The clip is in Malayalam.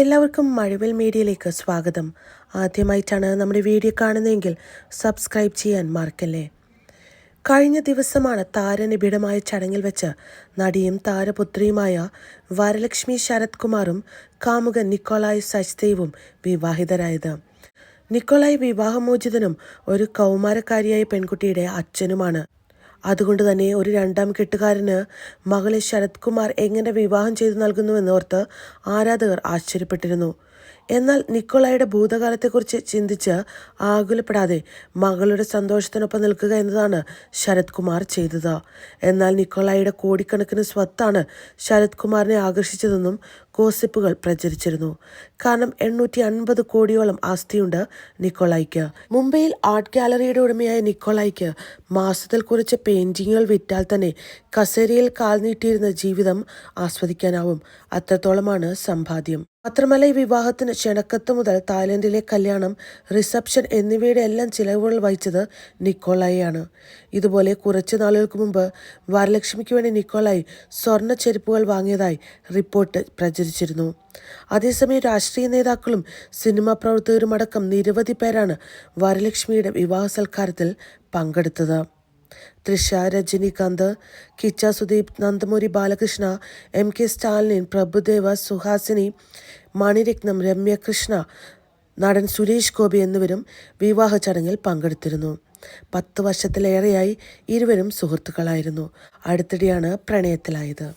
എല്ലാവർക്കും മഴവിൽ മീഡിയയിലേക്ക് സ്വാഗതം. ആദ്യമായിട്ടാണ് നമ്മുടെ വീഡിയോ കാണുന്നതെങ്കിൽ സബ്സ്ക്രൈബ് ചെയ്യാൻ മറക്കല്ലേ. കഴിഞ്ഞ ദിവസമാണ് താരനിബിഡമായ ചടങ്ങിൽ വെച്ച് നടിയും താരപുത്രിയുമായ വരലക്ഷ്മി ശരത് കുമാറും കാമുകൻ നിക്കോളായ് സച്ദേവും വിവാഹിതരായത്. നിക്കോളായ് വിവാഹമോചിതനും ഒരു കൗമാരക്കാരിയായ പെൺകുട്ടിയുടെ അച്ഛനുമാണ്. അതുകൊണ്ട് തന്നെ ഒരു രണ്ടാം കെട്ടുകാരന് മകളെ ശരത് കുമാർ എങ്ങനെ വിവാഹം ചെയ്തു നൽകുന്നുവെന്നോർത്ത് ആരാധകർ ആശ്ചര്യപ്പെട്ടിരുന്നു. എന്നാൽ നിക്കോളായുടെ ഭൂതകാലത്തെക്കുറിച്ച് ചിന്തിച്ച് ആകുലപ്പെടാതെ മകളുടെ സന്തോഷത്തിനൊപ്പം നിൽക്കുക എന്നതാണ് ശരത് കുമാർ ചെയ്തത്. എന്നാൽ നിക്കോളായുടെ കോടിക്കണക്കിന് സ്വത്താണ് ശരത് കുമാറിനെ ആകർഷിച്ചതെന്നും ഗോസിപ്പുകൾ പ്രചരിച്ചിരുന്നു. കാരണം എണ്ണൂറ്റി അൻപത് കോടിയോളം ആസ്തിയുണ്ട് നിക്കോളായിക്ക്. മുംബൈയിൽ ആർട്ട് ഗാലറിയുടെ ഉടമയായ നിക്കോളായിക്ക് മാസത്തിൽ കുറച്ച് പെയിന്റിങ്ങുകൾ വിറ്റാൽ തന്നെ കസേരയിൽ കാൽ നീട്ടിയിരുന്ന ജീവിതം ആസ്വദിക്കാനാവും. അത്രത്തോളമാണ് സമ്പാദ്യം. മാത്രമല്ല ഈ വിവാഹത്തിന് ക്ഷണക്കത്ത് മുതൽ തായ്ലൻഡിലെ കല്യാണം റിസപ്ഷൻ എന്നിവയുടെ എല്ലാം ചിലവുകൾ വഹിച്ചത് നിക്കോളായിയാണ്. ഇതുപോലെ കുറച്ച് നാളുകൾക്ക് മുമ്പ് വരലക്ഷ്മിക്ക് വേണ്ടി നിക്കോളായി സ്വർണ ചെരുപ്പുകൾ വാങ്ങിയതായി റിപ്പോർട്ട് പ്രചരിച്ചിരുന്നു അതേസമയം രാഷ്ട്രീയ നേതാക്കളും സിനിമാ പ്രവർത്തകരുമടക്കം നിരവധി പേരാണ് വരലക്ഷ്മിയുടെ വിവാഹ സൽക്കാരത്തിൽ പങ്കെടുത്തത്. തൃഷ രജനികാന്ത് കിച്ച സുദീപ് നന്ദമുരി ബാലകൃഷ്ണ എം കെ സ്റ്റാലിൻ പ്രഭുദേവ സുഹാസിനി മണിരത്നം രമ്യകൃഷ്ണ നടൻ സുരേഷ് ഗോപി എന്നിവരും വിവാഹ ചടങ്ങിൽ പങ്കെടുത്തിരുന്നു. പത്ത് വർഷത്തിലേറെയായി ഇരുവരും സുഹൃത്തുക്കളായിരുന്നു. അടുത്തിടെയാണ് പ്രണയത്തിലായത്.